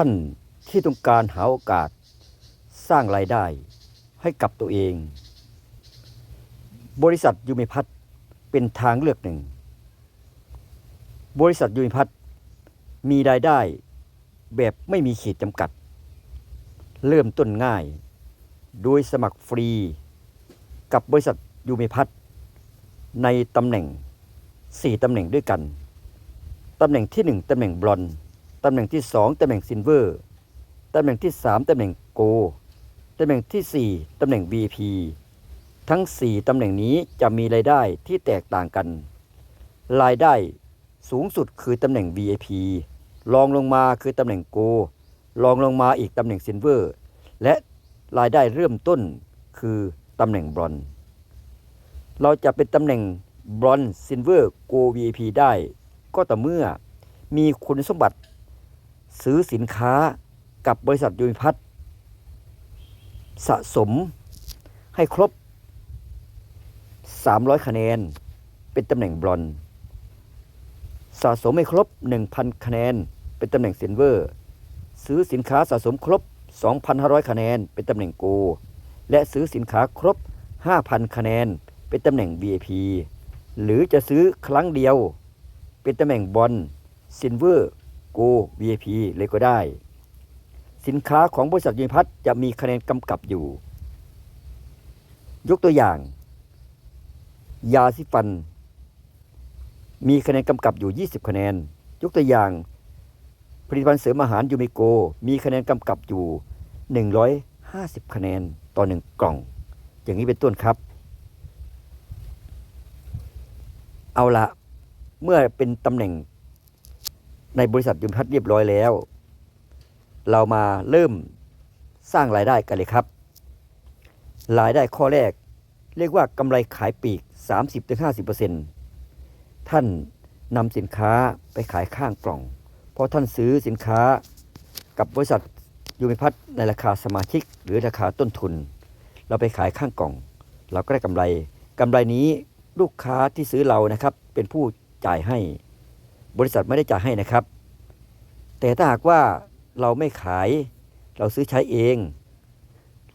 ท่านที่ต้องการหาโอกาสสร้างรายได้ให้กับตัวเอง บริษัทยูมิพัฒเป็นทางเลือกหนึ่ง บริษัทยูมิพัฒมีรายได้แบบไม่มีขีดจำกัด เริ่มต้นง่าย โดยสมัครฟรี กับบริษัทยูมิพัฒในตำแหน่ง 4ตำแหน่งด้วยกัน ตำแหน่งที่ 1ตำแหน่งบลอนซ์ ตำแหน่งที่ 2ตำแหน่งซิลเวอร์ตำแหน่งที่ 3ตำแหน่งโกตำแหน่งทีสี่ 4ตำแหน่ง VP ทั้ง 4ตำแหน่งนี้จะมีรายได้ที่แตกต่างกัน รายได้สูงสุดคือตำแหน่ง VIP รองลงมาคือตำแหน่งโกรองลงมาอีกตำแหน่งซิลเวอร์ และรายได้เริ่มต้นคือตำแหน่งบรอน เราจะเป็นตำแหน่งบรอนซ์ซิลเวอร์โก VIP ได้ ก็ต่อเมื่อมีคุณสมบัติ ซื้อสินค้ากับบริษัทยูนิพัฒน์สะสมให้ครบ 300 คะแนน เป็นตำแหน่งบรอนสะสมให้ครบ 1,000 คะแนน เป็นตำแหน่งซิลเวอร์ ซื้อสินค้าสะสมครบ 2,500 คะแนน เป็นตำแหน่งโก และซื้อสินค้าครบ 5,000 คะแนน เป็นตำแหน่ง VIP หรือจะซื้อครั้งเดียว เป็นตำแหน่งบอลซิลเวอร์ โก VIP เลยก็ได้ สินค้าของบริษัทยูนิพัฒจะมีคะแนนกำกับอยู่ ยกตัวอย่าง ยาซิฟัน มีคะแนนกำกับอยู่ 20 คะแนน ยกตัวอย่าง ผลิตภัณฑ์เสริมอาหารยูมิโก มีคะแนนกำกับอยู่ 150 คะแนนต่อหนึ่งกล่อง อย่างนี้เป็นต้นครับ เอาละเมื่อเป็นตำแหน่ง ในบริษัทยุนพัฒน์เรียบร้อยแล้ว เรามาเริ่มสร้างรายได้กันเลยครับ รายได้ข้อแรก เรียกว่ากำไรขายปีก 30-50%ท่านนำสินค้าไปขายข้างกล่อง เพราะท่านซื้อสินค้ากับบริษัทยูมิพัฒน์ในราคาสมาชิก หรือราคาต้นทุน เราไปขายข้างกล่อง เราก็ได้กำไรกำไรนี้ลูกค้าที่ซื้อเรานะครับเป็นผู้จ่ายให้ บริษัทไม่ได้จ่ายให้นะครับ แต่ถ้าหากว่าเราไม่ขายเราซื้อใช้เอง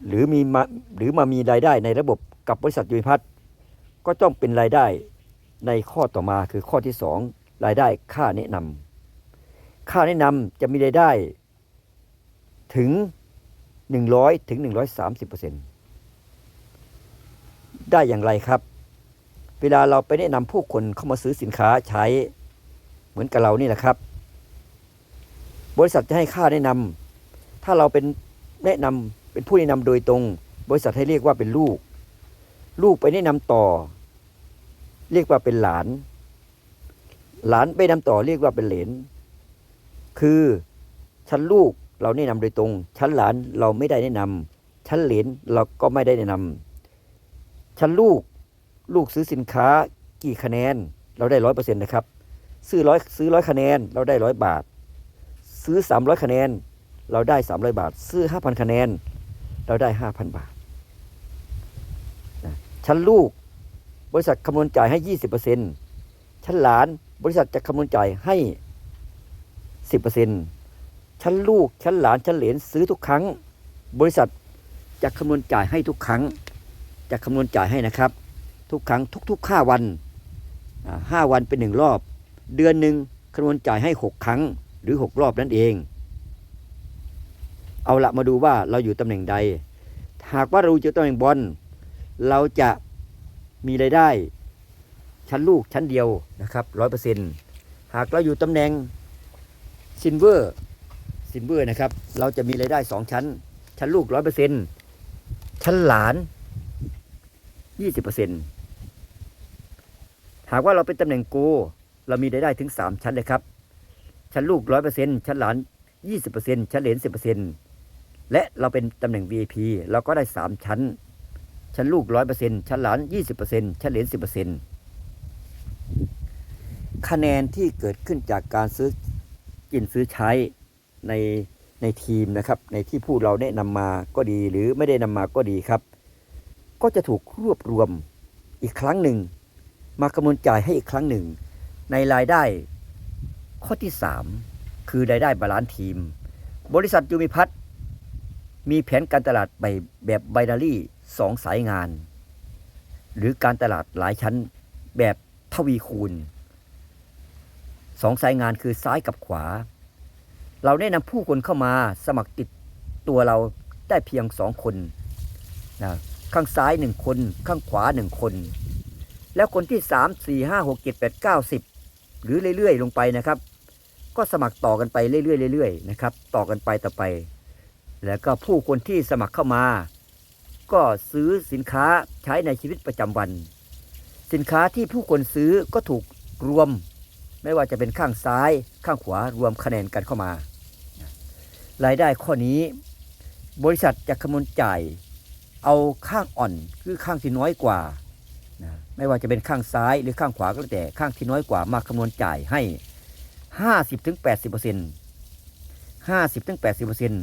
หรือมีมาหรือมามีรายได้ในระบบกับบริษัทยูนิพัฒน์ก็ต้องเป็นรายได้ในข้อต่อมาคือข้อที่สองรายได้ค่าแนะนำค่าแนะนำจะมีรายได้ถึง 100ถึง130เปอร์เซ็นต์ได้อย่างไรครับ เวลาเราไปแนะนำผู้คนเข้ามาซื้อสินค้าใช้ เหมือนกับเรานี่แหละครับ บริษัทจะให้ค่าแนะนำถ้าเราเป็นแนะนำเป็นผู้แนะนำโดยตรง บริษัทให้เรียกว่าเป็นลูก ลูกไปแนะนำต่อ เรียกว่าเป็นหลาน หลานไปนำต่อเรียกว่าเป็นเหลน คือชั้นลูกเราแนะนำโดยตรง ชั้นหลานเราไม่ได้แนะนำชั้นเหลนเราก็ไม่ได้แนะนำชั้นลูกลูกซื้อสินค้ากี่คะแนน เราได้ร้อยเปอร์เซ็นต์นะครับ ซื้อร้อยซื้อร้อยคะแนนเราได้ร้อยบาท ซื้อสามร้อยคะแนน เราได้สามร้อยบาท ซื้อห้าพันคะแนน เราได้ห้าพันบาทชั้นลูกบริษัทคำนวณจ่ายให้ยี่สิบเปอร์เซ็นต์ชั้นหลานบริษัทจะคำนวณจ่ายให้สิบเปอร์เซ็นต์ชั้นลูกชั้นหลานชั้นเหลนซื้อทุกครั้ง บริษัทจะคำนวณจ่ายให้ทุกครั้ง จะคำนวณจ่ายให้นะครับ ทุกครั้งทุกๆห้าวันห้าวันเป็นหนึ่งรอบ เดือนหนึ่งคำนวณจ่ายให้หกครั้งหรือหกรอบนั่นเอง เอาละมาดูว่าเราอยู่ตำแหน่งใด หากว่าเราอยู่ตำแหน่งบอลเราจะมีรายได้ ชั้นลูกชั้นเดียวนะครับร้อยเปอร์เซ็นต์หากเราอยู่ตำแหน่งซินเวอร์ซินเวอร์นะครับ เราจะมีรายได้สองชั้น ชั้นลูกร้อยเปอร์เซ็นต์ชั้นหลานยี่สิบเปอร์เซ็นต์หากว่าเราเป็นตำแหน่งโก เรามีรายได้ถึงสามชั้นเลยครับ ชั้นลูกร้อยเปอร์เซ็นชั้นหลานยี่สิบเปอร์เซ็นชั้นเหลนสิบเปอร์เซ็นและเราเป็นตำแหน่ง VIP เราก็ได้สามชั้น ชั้นลูกร้อยเปอร์เซ็นชั้นหลานยี่สิบเปอร์เซ็นชั้นเหลนสิบเปอร์เซ็นคะแนนที่เกิดขึ้นจากการซื้อกินซื้อใช้ในในทีมนะครับ ในที่ผู้เราแนะนำมาก็ดีหรือไม่ได้นำมาก็ดีครับ ก็จะถูกรวบรวมอีกครั้งหนึ่ง มาคำนวณจ่ายให้อีกครั้งหนึ่ง ในรายได้ข้อที่ 3 คือรายได้บาลานซ์ทีม บริษัทยูมิพัฒน์มีแผนการตลาดไปแบบไบนารี่สองสายงาน หรือการตลาดหลายชั้นแบบทวีคูณสองสายงานคือซ้ายกับขวา เราแนะนำผู้คนเข้ามาสมัครติดตัวเราได้เพียงสองคนนะข้างซ้ายหนึ่งคน ข้างขวาหนึ่งคน แล้วคนที่สามสี่ห้าหกเจ็ดแปดเก้าสิบ หรือเรื่อยๆ ลงไปนะครับ ก็สมัครต่อกันไปเรื่อยๆเรื่อยๆนะครับต่อกันไปต่อไป แล้วก็ผู้คนที่สมัครเข้ามา ก็ซื้อสินค้าใช้ในชีวิตประจำวัน สินค้าที่ผู้คนซื้อก็ถูกรวม ไม่ว่าจะเป็นข้างซ้ายข้างขวารวมคะแนนกันเข้ามา รายได้ข้อนี้ บริษัทจะคำนวณจ่ายเอาข้างอ่อนคือข้างที่น้อยกว่า ไม่ว่าจะเป็นข้างซ้ายหรือข้างขวาก็แล้วแต่ข้างที่น้อยกว่ามาคำนวณจ่ายให้ 50ถึง80เปอร์เซ็นต์50ถึง80เปอร์เซ็นต์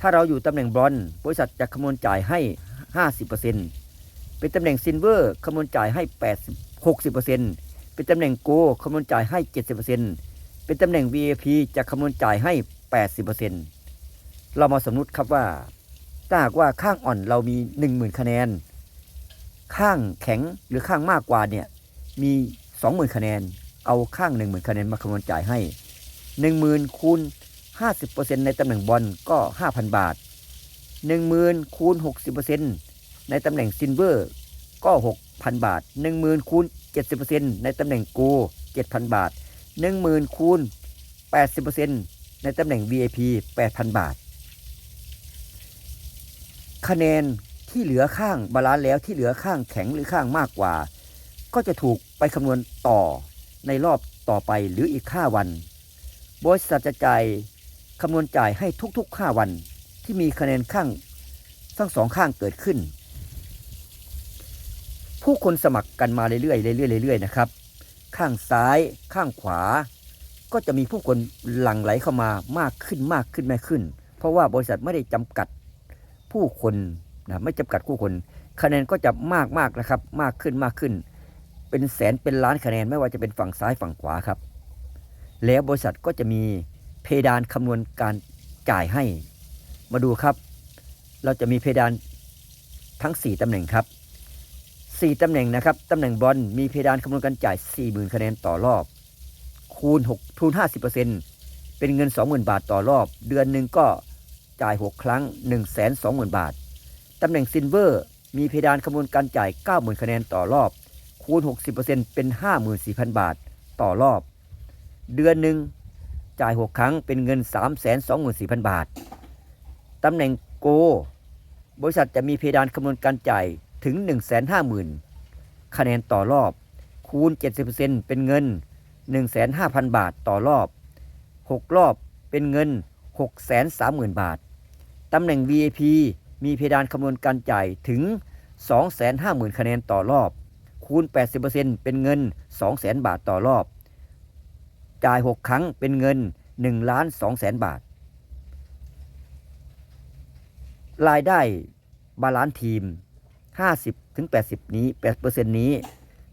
ถ้าเราอยู่ตำแหน่งบรอนซ์บริษัทจะคำนวณจ่ายให้ 50เปอร์เซ็นต์เป็นตำแหน่งซิลเวอร์คำนวณจ่ายให้80 60เปอร์เซ็นต์เป็นตำแหน่งโกคำนวณจ่ายให้ 70เปอร์เซ็นต์เป็นตำแหน่ง VIP จะคำนวณจ่ายให้ 80เปอร์เซ็นต์เรามาสมมติครับว่า ถ้าหากว่าข้างอ่อนเรามี 10,000 คะแนน ข้างแข็งหรือข้างมากกว่าเนี่ยมี 20,000 คะแนน เอาข้าง 10,000 คะแนนมาคำนวณจ่ายให้ 10,000คูณ50%ในตำแหน่งบอลก็ 5,000 บาท 10,000คูณ60%ในตำแหน่งซิลเวอร์ก็ 6,000 บาท 10,000คูณ70%ในตำแหน่งโก7,000 บาท 10,000คูณ80%ในตำแหน่ง VIP 8,000 บาท คะแนน ที่เหลือข้างบาลานซ์แล้วที่เหลือข้างแข็งหรือข้างมากกว่า ก็จะถูกไปคำนวณต่อในรอบต่อไปหรืออีก 5 วัน บริษัทจะจ่ายคำนวณจ่ายให้ทุก ๆ 5 วัน ที่มีคะแนนข้างทั้งสองข้างเกิดขึ้น ผู้คนสมัครกันมาเรื่อยๆเรื่อยๆเรื่อยๆนะครับ ข้างซ้ายข้างขวา ก็จะมีผู้คนหลั่งไหลเข้ามามากขึ้นมากขึ้นมากขึ้น เพราะว่าบริษัทไม่ได้จำกัดผู้คน นะไม่จำกัดผู้คน คะแนนก็จะมากมากนะครับ มากขึ้นมากขึ้น เป็นแสนเป็นล้านคะแนนไม่ว่าจะเป็นฝั่งซ้ายฝั่งขวาครับ แล้วบริษัทก็จะมีเพดานคำนวณการจ่ายให้ มาดูครับ เราจะมีเพดานทั้ง 4ตำแหน่งครับ 4ตำแหน่งนะครับตำแหน่งบอลมีเพดานคำนวณการจ่าย 40,000 คะแนนต่อรอบ คูณ6คูณ50%เป็นเงิน 20,000 บาทต่อรอบ เดือนหนึ่งก็จ่าย 6 ครั้ง 120,000 บาท ตำแหน่งซิลเวอร์มีเพดานคำนวณการจ่าย 90,000 คะแนนต่อรอบ คูณ 60%เป็น 54,000 บาทต่อรอบ เดือนหนึ่งจ่าย 6 ครั้งเป็นเงิน 324,000 บาท ตำแหน่งโก บริษัทจะมีเพดานคำนวณการจ่ายถึง 150,000 คะแนนต่อรอบ คูณ 70%เป็นเงิน 1,500,000 บาทต่อรอบ 6 รอบเป็นเงิน 630,000 บาท ตำแหน่ง VIP มีเพดานคำนวณการจ่ายถึง 250,000 คะแนนต่อรอบ คูณ 80%เป็นเงิน 200,000 บาทต่อรอบ จ่าย 6 ครั้งเป็นเงิน1ล้าน2แสนบาท รายได้บาลานซ์ทีม 50ถึง80 นี้ 8%นี้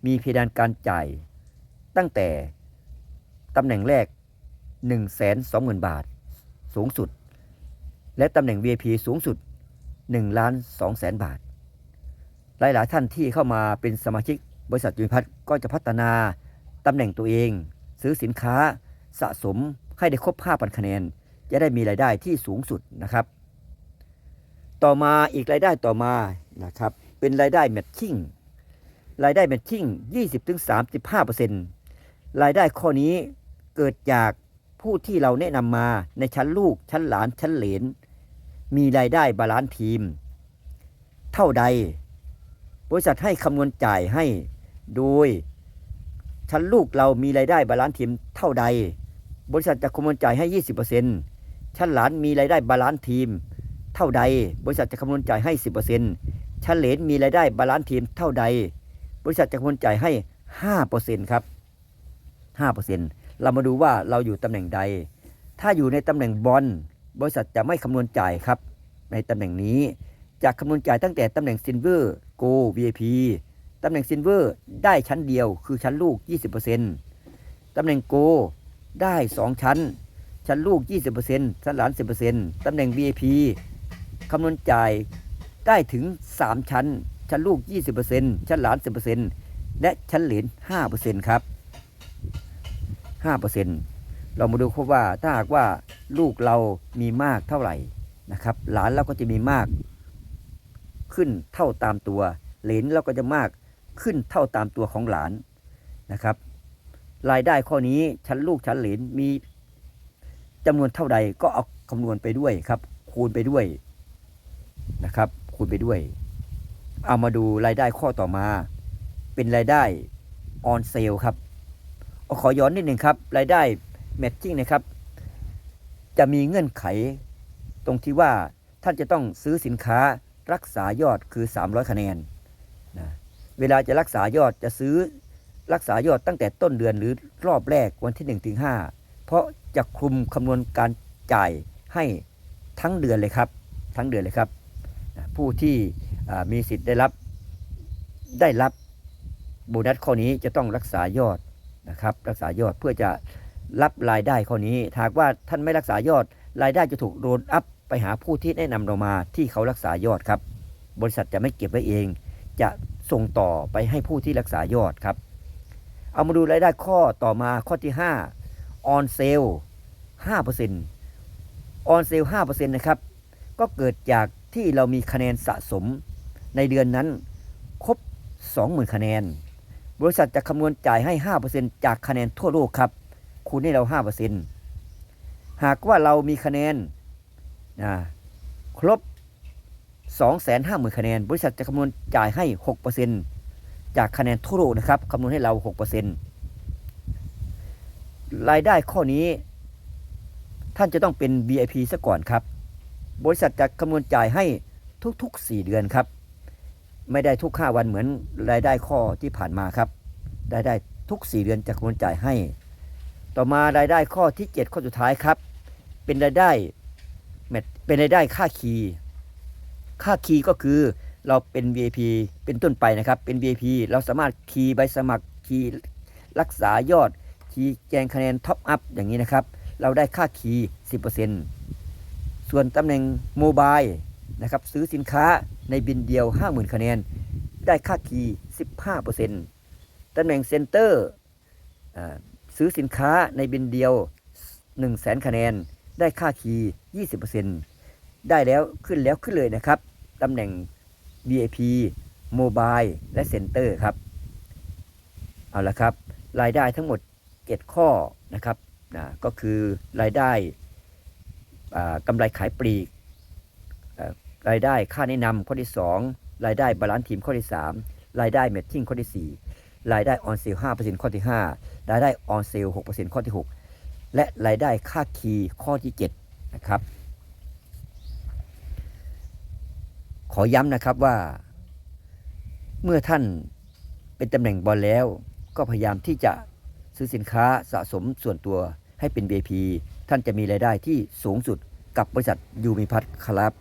มีเพดานการจ่าย ตั้งแต่ตำแหน่งแรก 120,000 บาท สูงสุด และตำแหน่ง VIP สูงสุด 1ล้าน2แสนบาท หลายๆท่านที่เข้ามาเป็นสมาชิกบริษัทยูนิพัฒน์ก็จะพัฒนาตำแหน่งตัวเอง ซื้อสินค้าสะสมให้ได้ครบ 5,000 คะแนน จะได้มีรายได้ที่สูงสุดนะครับ ต่อมาอีกรายได้ต่อมานะครับเป็นรายได้แมทชิ่งรายได้แมทชิ่ง20-35%รายได้ข้อนี้เกิดจากผู้ที่เราแนะนำมาในชั้นลูกชั้นหลานชั้นเหลน มีรายได้บาลานซ์ทีม เท่าใด บริษัทให้คำนวณจ่ายให้ โดย ชั้นลูกเรามีรายได้บาลานซ์ทีมเท่าใด บริษัทจะคำนวณจ่ายให้ 20%ชั้นหลานมีรายได้บาลานซ์ทีม เท่าใด บริษัทจะคำนวณจ่ายให้ 10%ชั้นเหลนมีรายได้บาลานซ์ทีมเท่าใด บริษัทจะคำนวณจ่ายให้ 5%ครับ5%เรามาดูว่าเราอยู่ตำแหน่งใด ถ้าอยู่ในตำแหน่งบอล บริษัทจะไม่คำนวณจ่ายครับ ในตำแหน่งนี้จะคำนวณจ่ายตั้งแต่ตำแหน่งซิลเวอร์โก VIP ตำแหน่งซิลเวอร์ได้ชั้นเดียวคือชั้นลูก 20%ตำแหน่งโกได้ 2 ชั้น ชั้นลูก 20%ชั้นหลาน 10%ตำแหน่ง VIP คำนวณจ่ายได้ถึง 3 ชั้น ชั้นลูก 20%ชั้นหลาน 10%และชั้นเหลน5%ครับ 5%เรามาดูครับว่าถ้าหากว่า ลูกเรามีมากเท่าไหร่นะครับ หลานเราก็จะมีมากขึ้นเท่าตามตัว เหลนเราก็จะมากขึ้นเท่าตามตัวของหลานนะครับ รายได้ข้อนี้ชั้นลูกชั้นเหลนมีจำนวนเท่าใดก็เอาคำนวณไปด้วยครับ คูณไปด้วยนะครับ คูณไปด้วย เอามาดูรายได้ข้อต่อมา เป็นรายได้ออนเซลครับเอขอย้อนนิดหนึ่งครับ รายได้แมทชิ่งนะครับ จะมีเงื่อนไข ตรงที่ว่าท่านจะต้องซื้อสินค้ารักษายอดคือ 300 คะแนนนะเวลาจะรักษายอดจะซื้อรักษายอดตั้งแต่ต้นเดือนหรือรอบแรกวันที่1ถึง5เพราะจะคลุมคำนวณการจ่ายให้ทั้งเดือนเลยครับ ทั้งเดือนเลยครับนะผู้ที่มีสิทธิ์ได้รับได้รับโบนัสข้อนี้จะต้องรักษายอดนะครับ รักษายอดเพื่อจะ รับรายได้ข้อนี้หากว่าท่านไม่รักษายอด รายได้จะถูกโดนอัพไปหาผู้ที่แนะนำเรามาที่เขารักษายอดครับ บริษัทจะไม่เก็บไว้เอง จะส่งต่อไปให้ผู้ที่รักษายอดครับ เอามาดูรายได้ข้อต่อมาข้อที่ 5 on sale 5% on sale 5%นะครับ ก็เกิดจากที่เรามีคะแนนสะสมในเดือนนั้น ครบ 20,000 คะแนน บริษัทจะคำนวณจ่ายให้ 5%จากคะแนนทั่วโลกครับ คูณให้เรา5%หากว่าเรามีคะแนนครบ250,000คะแนน บริษัทจะคำนวณจ่ายให้6%จากคะแนนทั่วโลกนะครับคำนวณให้เราหกเปอรายได้ข้อนี้ ท่านจะต้องเป็น VIP ซะก่อนครับ บริษัทจะคำนวณจ่ายให้ทุกๆ 4 เดือนครับ ไม่ได้ทุก 5 วันเหมือนรายได้ข้อที่ผ่านมาครับรายได้ทุก 4 เดือนจะคำนวณจ่ายให้ ต่อมารายได้ข้อที่ 7 ข้อสุดท้ายครับ เป็นรายได้แมทเป็นรายได้ค่าคีย์ค่าคีย์ก็คือเราเป็น VIP เป็นต้นไปนะครับ เป็น VIP เราสามารถคีย์ใบสมัครคีย์รักษายอด คีย์แจงคะแนนท็อปอัพอย่างนี้นะครับ เราได้ค่าคีย์10%ส่วนตำแหน่งโมบายนะครับซื้อสินค้าในบินเดียว 50,000 คะแนน ได้ค่าคีย์15%ตำแหน่งเซ็นเตอร์อ่า ซื้อสินค้าในบินเดียว 1 0 0 0 0คะแนน ได้ค่าคีย์20%ได้แล้วขึ้นแล้วขึ้นเลยนะครับ ตำแหน่ง VIP Mobile และเซ็นเตอร์ครับ เอาละครับ รายได้ทั้งหมด 7 ข้อนะครับนะก็คือรายได้กำไรขายปลีก รายได้ค่าแนะนำข้อที่ 2 รายได้บาลานซ์ทีมข้อที่ 3 รายได้เมทติ้งข้อที่ 4 รายได้ออนเซล5%ข้อที่5รายได้ออนเซล6%ข้อที่6และรายได้ค่าคีย์ข้อที่7นะครับ ขอย้ำนะครับว่า เมื่อท่านเป็นตำแหน่งบอลแล้ว ก็พยายามที่จะซื้อสินค้าสะสมส่วนตัวให้เป็น VIP ท่านจะมีรายได้ที่สูงสุดกับบริษัทยูมิพัทครับ